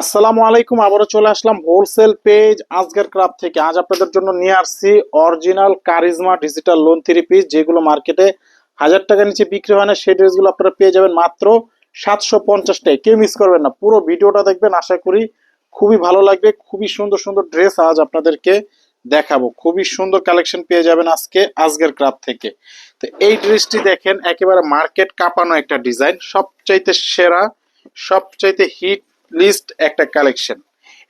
আসসালামু আলাইকুম, আবারও চলে আসলাম হোলসেল পেজ আজকের ক্রাফ থেকে। আজ আপনাদের জন্য নিয়ে আসছি original Charizma digital lawn three piece যেগুলো মার্কেটে হাজার টাকার নিচে বিক্রি হয় না, সেই ড্রেসগুলো আপনারা পেয়ে যাবেন মাত্র সাতশো পঞ্চাশ টাকা কেউ মিস করবেন না, পুরো ভিডিওটা দেখবেন, আশা করি খুবই ভালো লাগবে। খুবই সুন্দর সুন্দর ড্রেস আজ আপনাদেরকে দেখাবো। খুবই সুন্দর কালেকশন পেয়ে যাবেন আজকে, আজকের ক্রাফ থেকে। তো এই ড্রেসটি দেখেন, একেবারে মার্কেট কাঁপানো একটা ডিজাইন সবচাইতে সেরা, সবচাইতে হিট লিস্ট একটা কালেকশন।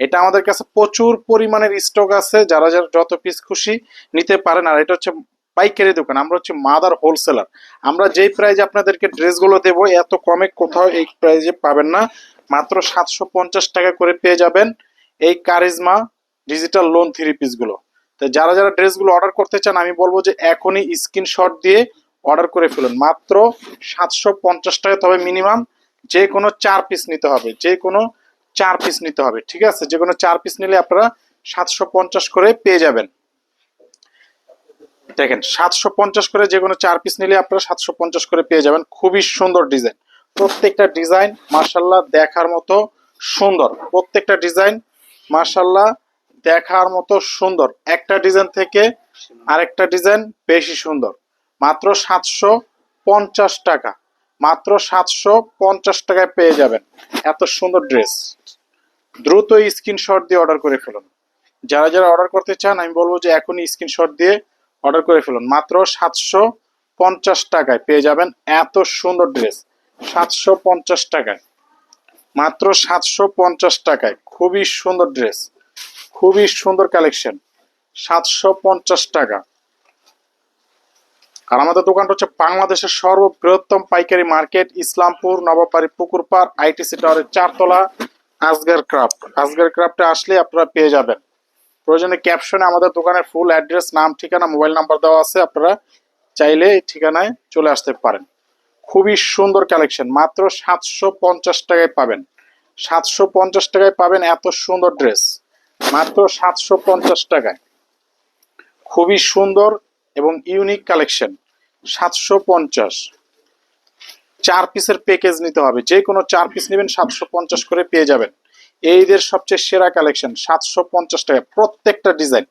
এটা আমাদের কাছে প্রচুর পরিমাণের স্টক আছে, যারা যারা যত পিস খুশি নিতে পারেন। আর এটা হচ্ছে পাইকারি দোকান, আমরা হচ্ছে মাদার হোলসেলার আমরা যেই প্রাইজে আপনাদেরকে ড্রেসগুলো দেবো, এত কমে কোথাও এই প্রাইজে পাবেন না। মাত্র সাতশো পঞ্চাশ টাকা করে পেয়ে যাবেন এই কারিজমা ডিজিটাল লোন থ্রি পিসগুলো তো যারা যারা ড্রেসগুলো অর্ডার করতে চান, আমি বলব যে এখনই স্ক্রিনশট দিয়ে অর্ডার করে ফেলুন। মাত্র সাতশো পঞ্চাশ টাকা, তবে মিনিমাম যে কোনো চার পিস নিতে হবে যে কোনো চার পিস নিতে হবে, ঠিক আছে? যে কোনো চার পিস নিলে আপনারা সাতশো পঞ্চাশ করে পেয়ে যাবেন। দেখেন, সাতশো পঞ্চাশ করে যে কোনো চার পিস নিলে আপনারা সাতশো পঞ্চাশ করে পেয়ে যাবেন। খুবই সুন্দর ডিজাইন। প্রত্যেকটা ডিজাইন মার্শাল্লাহ দেখার মতো সুন্দর। প্রত্যেকটা ডিজাইন মার্শাল্লাহ দেখার মতো সুন্দর। একটা ডিজাইন থেকে আরেকটা ডিজাইন বেশি সুন্দর। মাত্র সাতশো পঞ্চাশ টাকা। মাত্র সাতশো পঞ্চাশ টাকায় পেয়ে যাবেন। এত সুন্দর ড্রেস। দ্রুত স্ক্রিনশট দিয়ে অর্ডার করে ফেলুন। যারা যারা অর্ডার করতে চান, আমি বলব যে এখনই স্ক্রিনশট দিয়ে অর্ডার করে ফেলুন। মাত্র সাতশো পঞ্চাশ টাকায় পেয়ে যাবেন এত সুন্দর ড্রেস। সাতশো পঞ্চাশ টাকায়। মাত্র সাতশো পঞ্চাশ টাকায়। খুবই সুন্দর ড্রেস। খুবই সুন্দর কালেকশন। সাতশো পঞ্চাশ টাকা। আর আমাদের দোকানটা হচ্ছে বাংলাদেশের সর্ববৃহত্তম পাইকারি মার্কেট, ইসলামপুর নবাপাড়ি পুকুরপাড়, আইটিসি টাওয়ারের চারতলা, আজগার ক্রাফট। আজগার ক্রাফটে আসলে আপনারা পেয়ে যাবেন। প্রয়োজনে ক্যাপশনে আমাদের দোকানের ফুল অ্যাড্রেস নাম, ঠিকানা মোবাইল নাম্বার দেওয়া আছে, আপনারা চাইলে এই ঠিকানায় চলে আসতে পারেন। খুবই সুন্দর কালেকশন মাত্র সাতশো পঞ্চাশ টাকায় পাবেন। সাতশো পঞ্চাশ টাকায় পাবেন এত সুন্দর ড্রেস মাত্র সাতশো পঞ্চাশ টাকায়। খুবই সুন্দর এবং ইউনিক কালেকশন সাতশো পঞ্চাশ। চার পিসের প্যাকেজ নিতে হবে। যে কোনো চার পিস নেবেন, সাতশো পঞ্চাশ করে পেয়ে যাবেন। এই ঈদের সবচেয়ে সেরা কালেকশন সাতশো পঞ্চাশ টাকা। প্রত্যেকটা ডিজাইন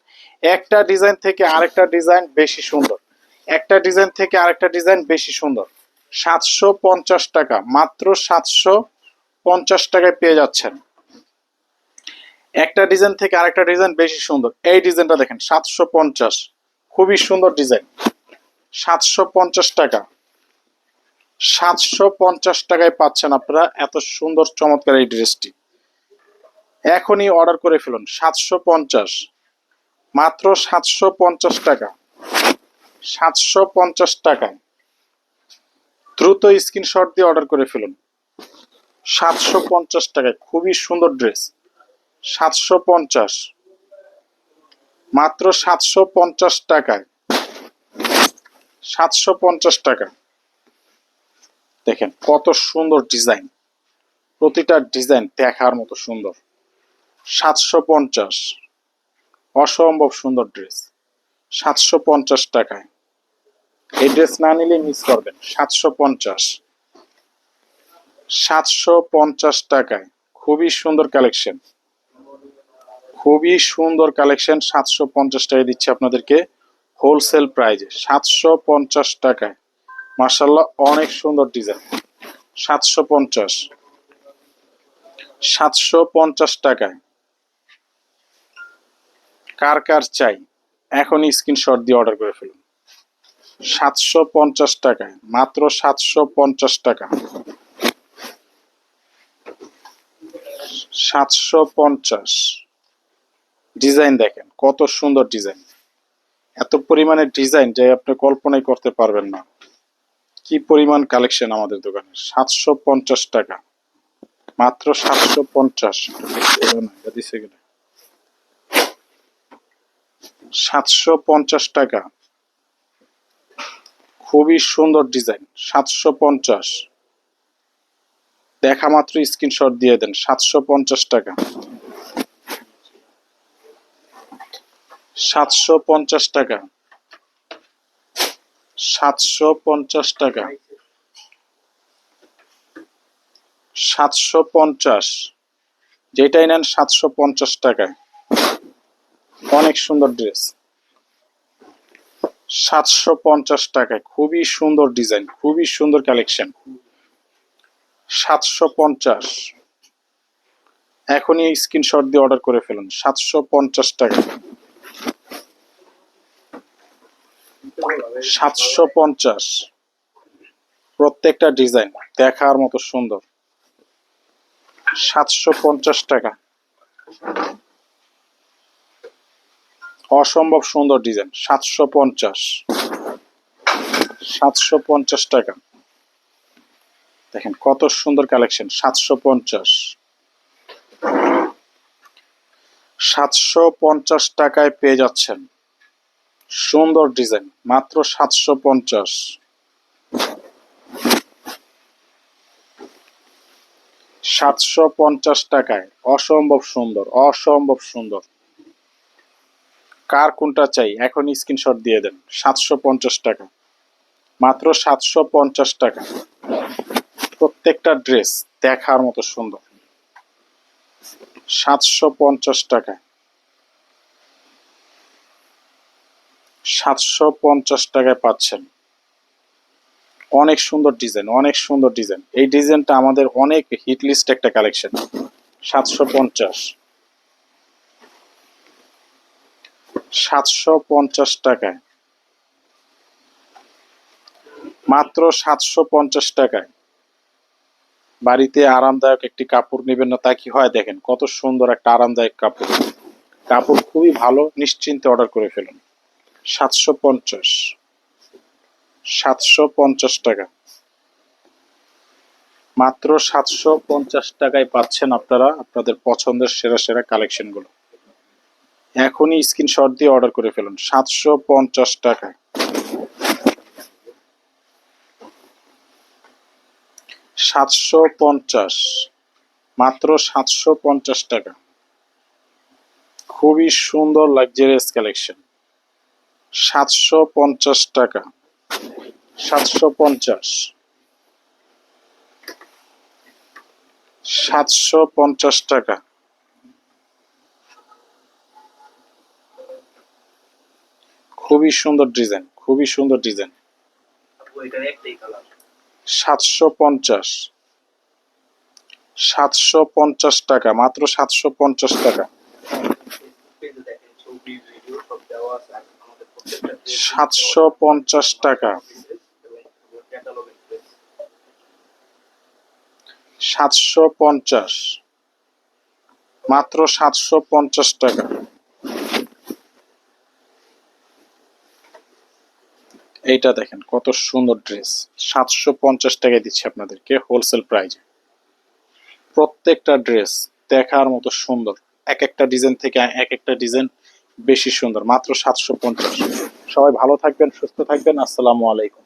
একটা ডিজাইন থেকে আরেকটা ডিজাইন বেশি সুন্দর। একটা ডিজাইন থেকে আরেকটা ডিজাইন বেশি সুন্দর। সাতশো পঞ্চাশ টাকা। মাত্র সাতশো পঞ্চাশ টাকায় পেয়ে যাচ্ছেন। একটা ডিজাইন থেকে আরেকটা ডিজাইন বেশি সুন্দর। এই ডিজাইনটা দেখেন, সাতশো পঞ্চাশ। খুবই সুন্দর ডিজাইন সাতশো পঞ্চাশ টাকা। সাতশো পঞ্চাশ টাকায় পাচ্ছেন আপনারা এত সুন্দর চমৎকার এই ড্রেসটি। এখনই অর্ডার করে ফেলুন, সাতশো পঞ্চাশ। মাত্র সাতশো পঞ্চাশ টাকা। সাতশো পঞ্চাশ টাকায় দ্রুত স্ক্রিনশট দিয়ে অর্ডার করে ফেলুন। সাতশো পঞ্চাশ টাকায়, খুবই সুন্দর ড্রেস। সাতশো পঞ্চাশ। মাত্র সাতশো পঞ্চাশ টাকায় সাতশো পঞ্চাশ টাকা। দেখেন কত সুন্দর ডিজাইন। প্রতিটা ডিজাইন দেখার মতো সুন্দর। সাতশো পঞ্চাশ। অসম্ভব সুন্দর ড্রেস। সাতশো পঞ্চাশ টাকায়। এই ড্রেস না নিলে মিস করবেন। সাতশো পঞ্চাশ। সাতশো পঞ্চাশ টাকায়। খুবই সুন্দর কালেকশন। খুবই সুন্দর কালেকশন। সাতশো পঞ্চাশ টাকায় দিচ্ছে আপনাদেরকে। হোলসেল প্রাইজে সাতশো পঞ্চাশ টাকায়। মার্শাল্লাহ অনেক সুন্দর ডিজাইন। সাতশো পঞ্চাশ। সাতশো পঞ্চাশ টাকায়। কার কার চাই, এখনই স্ক্রিনশট দিয়ে অর্ডার করে ফেলুন। সাতশো পঞ্চাশ টাকায়, মাত্র সাতশো পঞ্চাশ টাকা। সাতশো পঞ্চাশ। ডিজাইন দেখেন, কত সুন্দর ডিজাইন। এত পরিমাণে ডিজাইন যে আপনি কল্পনাই করতে পারবেন না। কি পরিমাণ কালেকশন আমাদের দোকানে? সাতশো পঞ্চাশ টাকা। মাত্র সাতশো পঞ্চাশ। সাতশো পঞ্চাশ টাকা। খুবই সুন্দর ডিজাইন সাতশো পঞ্চাশ। দেখা মাত্র স্ক্রিনশট দিয়ে দেন। সাতশো পঞ্চাশ টাকা। সাতশো পঞ্চাশ টাকা। সাতশো পঞ্চাশ টাকা। সাতশো পঞ্চাশ। যেটাই নেন সাতশো পঞ্চাশ টাকায়। অনেক সুন্দর ড্রেস। সাতশো পঞ্চাশ টাকায়। খুবই সুন্দর ডিজাইন, খুবই সুন্দর কালেকশন। সাতশো পঞ্চাশ। এখনই স্ক্রিনশট দিয়ে অর্ডার করে ফেলুন। সাতশো পঞ্চাশ টাকা। সাতশো পঞ্চাশ। প্রত্যেকটা ডিজাইন দেখার মতো সুন্দর। সাতশো পঞ্চাশ টাকা। অসম্ভব সুন্দর ডিজাইন, সাতশো পঞ্চাশ। সাতশো পঞ্চাশ টাকা। দেখেন কত সুন্দর কালেকশন, সাতশো পঞ্চাশ। সাতশো পঞ্চাশ টাকায় পেয়ে যাচ্ছেন। সুন্দর ডিজাইন, মাত্র সাতশো পঞ্চাশ। সাতশো পঞ্চাশ টাকায়, অসম্ভব সুন্দর অসম্ভব সুন্দর। কার কোনটা চাই এখন স্ক্রিনশট দিয়ে দেন, সাতশো পঞ্চাশ টাকা। মাত্র সাতশো পঞ্চাশ টাকা। প্রত্যেকটা ড্রেস দেখার মতো সুন্দর। সাতশো পঞ্চাশ টাকা সাতশো পঞ্চাশ টাকায় পাচ্ছেন। অনেক সুন্দর ডিজাইন, অনেক সুন্দর ডিজাইন। এই ডিজাইনটা আমাদের অনেক হিট লিস্ট একটা কালেকশন, সাতশো পঞ্চাশ। সাতশো পঞ্চাশ টাকায়। মাত্র সাতশো পঞ্চাশ টাকায়। বাড়িতে আরামদায়ক একটি কাপড় নেবেন না, তা কি হয় দেখেন, কত সুন্দর একটা আরামদায়ক কাপড়। কাপড় খুবই ভালো, নিশ্চিন্তে অর্ডার করে ফেলুন। সাতশো পঞ্চাশ। সাতশো পঞ্চাশ টাকা। মাত্র সাতশো পঞ্চাশ টাকায় পাচ্ছেন আপনারা আপনাদের পছন্দের সেরা সেরা কালেকশনগুলো। এখনই স্ক্রিনশট দিয়ে অর্ডার করে ফেলুন, সাতশো পঞ্চাশ টাকায়। সাতশো পঞ্চাশ, মাত্র সাতশো পঞ্চাশ টাকা। খুবই সুন্দর লাক্সারিয়াস কালেকশন সাতশো পঞ্চাশ টাকা। সাতশো পঞ্চাশ। সাতশো পঞ্চাশ টাকা। খুবই সুন্দর ডিজাইন, খুবই সুন্দর ডিজাইন। সাতশো পঞ্চাশ। সাতশো পঞ্চাশ টাকা, মাত্র সাতশো পঞ্চাশ টাকা। সাতশো পঞ্চাশ টাকা। সাতশো পঞ্চাশ। মাত্র সাতশো পঞ্চাশ টাকা। এইটা দেখেন, কত সুন্দর ড্রেস। সাতশো পঞ্চাশ টাকায় দিচ্ছি আপনাদেরকে হোলসেল প্রাইজে। প্রত্যেকটা ড্রেস দেখার মতো সুন্দর। এক একটা ডিজাইন থেকে এক একটা ডিজাইন বেশি সুন্দর মাত্র সাতশো পঞ্চাশ। সবাই ভালো থাকবেন সুস্থ থাকবেন আসসালামু আলাইকুম।